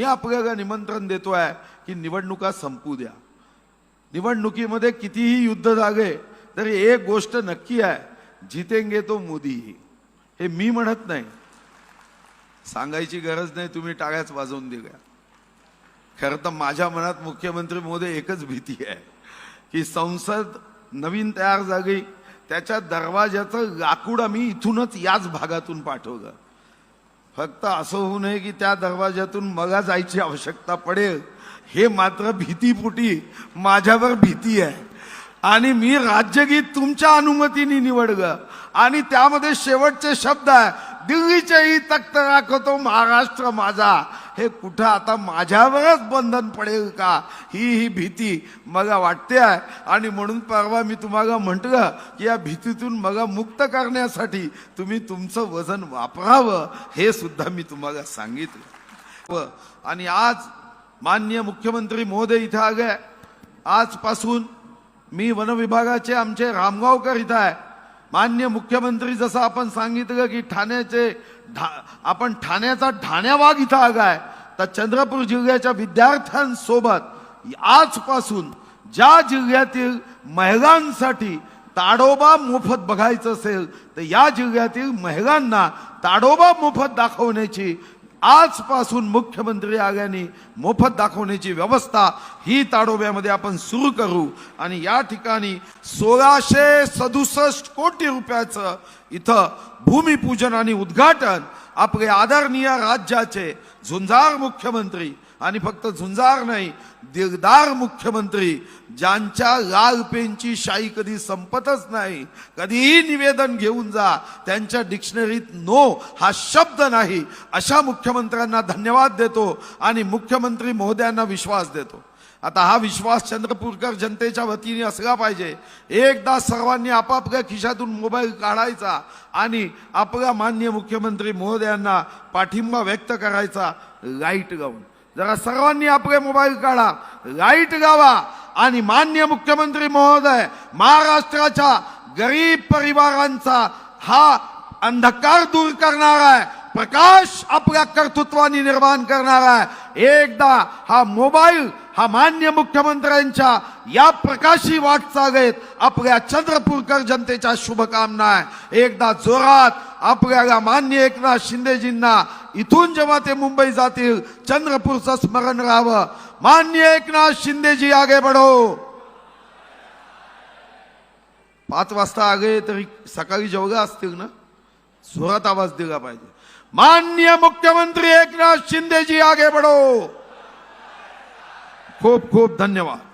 मी आपल्याला निमंत्रण देतोय की निवडणुका संपू द्या. निवडणुकीमध्ये कितीही युद्ध जागे तरी एक गोष्ट नक्की आहे जितेंगे तो मोदी हे मी म्हणत नाही. सांगायची गरज नाही तुम्ही टाळ्याच वाजवून दिल्या खरं तर माझ्या मनात मुख्यमंत्री मोदी एकच भीती आहे की संसद नवीन तयार झाली त्याच्या दरवाज्याचं लाकूड आम्ही इथूनच याच भागातून पाठवलं. फक्त असं होऊ नये की त्या दरवाज्यातून मगा जायची आवश्यकता पडेल. हे मात्र भीतीपुटी माझ्यावर भीती आहे. आणि मी राज्यगीत तुमच्या अनुमतीने निवडलं आणि त्यामध्ये शेवटचे शब्द आहे दिल्लीचेही तख्त राखतो महाराष्ट्र माझा. हे कुठं आता माझ्यावरच बंधन पडेल का? ही ही भीती मला वाटते आहे. आणि म्हणून परवा मी तुम्हाला म्हटलं की या भीतीतून मला मुक्त करण्यासाठी तुम्ही तुमचं वजन वापरावं हे सुद्धा मी तुम्हाला सांगितलं. व आणि आज माननीय मुख्यमंत्री महोदय इथं आले. आजपासून मी वनविभागाचे आमचे रामगावकर इथं आहे. मान्य मुख्यमंत्री जसं आपण सांगितलं की ठाण्याचे ढा- आपण ठाण्याचा ठाण्यावाग इथं आगाय तर चंद्रपूर जिल्ह्याच्या विद्यार्थ्यांसोबत आजपासून ज्या जिल्ह्यातील महिलांसाठी ताडोबा मोफत बघायचं असेल तर या जिल्ह्यातील महिलांना ताडोबा मोफत दाखवण्याची आजपासून मुख्यमंत्री आल्याने मोफत दाखवण्याची व्यवस्था ही ताडोब्यामध्ये आपण सुरू करू. आणि या ठिकाणी सोळाशे सदुसष्ट कोटी रुपयाचं इथं भूमिपूजन आणि उद्घाटन आपले आदरणीय राज्याचे झुंजार मुख्यमंत्री आणि फक्त झुंजार नाही दिलदार मुख्यमंत्री ज्यांच्या लाल पेनची शाई कधी संपतच नाही कधीही निवेदन घेऊन जा त्यांच्या डिक्शनरीत नो हा शब्द नाही अशा मुख्यमंत्र्यांना धन्यवाद देतो आणि मुख्यमंत्री महोदयांना विश्वास देतो. आता हा विश्वास चंद्रपूरकर जनतेच्या वतीने असला पाहिजे. एकदा सर्वांनी आपापल्या खिशातून मोबाईल काढायचा आणि आपल्या मान्य मुख्यमंत्री महोदयांना पाठिंबा व्यक्त करायचा लाइट गाऊन. जरा सर्वांनी आपले मोबाईल काढा लाइट गावा आणि मान्य मुख्यमंत्री महोदय महाराष्ट्राच्या गरीब परिवारांचा हा अंधकार दूर करणार आहे प्रकाश आपल्या कर्तृत्वाने निर्माण करणार आहे. एकदा हा मोबाईल हा मान्य मुख्यमंत्र्यांच्या या प्रकाशी वाटचालेत आपल्या चंद्रपूरकर जनतेच्या शुभकामना आहे. एकदा जोरात आपल्याला मान्य एकनाथ शिंदेजींना इथून जेव्हा ते मुंबई जातील चंद्रपूरचं स्मरण राहावं. मान्य एकनाथ शिंदेजी आगे बढो. पाच वाजता आगे तरी सकाळी जेवढा असतील ना जोरात आवाज दिला पाहिजे. मान्य मुख्यमंत्री एकनाथ शिंदेजी आगे बढो. खूप खूप धन्यवाद.